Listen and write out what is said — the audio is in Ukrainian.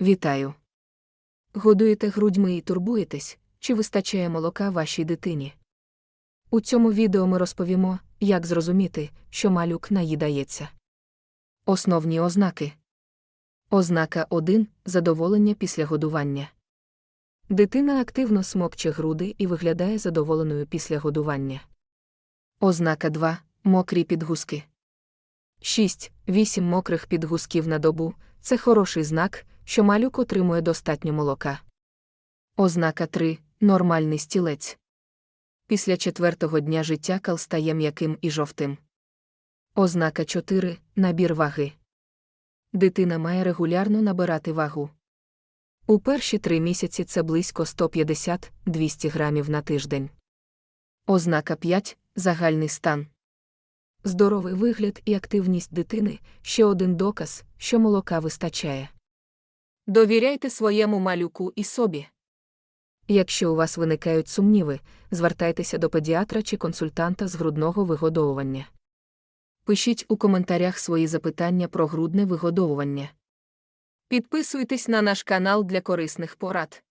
Вітаю! Годуєте грудьми і турбуєтесь, чи вистачає молока вашій дитині? У цьому відео ми розповімо, як зрозуміти, що малюк наїдається. Основні ознаки. Ознака 1. Задоволення після годування. Дитина активно смокче груди і виглядає задоволеною після годування. Ознака 2. Мокрі підгузки. 6. 8 мокрих підгузків на добу це хороший знак, що малюк отримує достатньо молока. Ознака 3. Нормальний стілець. Після четвертого дня життя кал стає м'яким і жовтим. Ознака 4. Набір ваги. Дитина має регулярно набирати вагу. У перші три місяці це близько 150-200 грамів на тиждень. Ознака 5. Загальний стан. Здоровий вигляд і активність дитини ще один доказ, що молока вистачає. Довіряйте своєму малюку і собі. Якщо у вас виникають сумніви, звертайтеся до педіатра чи консультанта з грудного вигодовування. Пишіть у коментарях свої запитання про грудне вигодовування. Підписуйтесь на наш канал для корисних порад.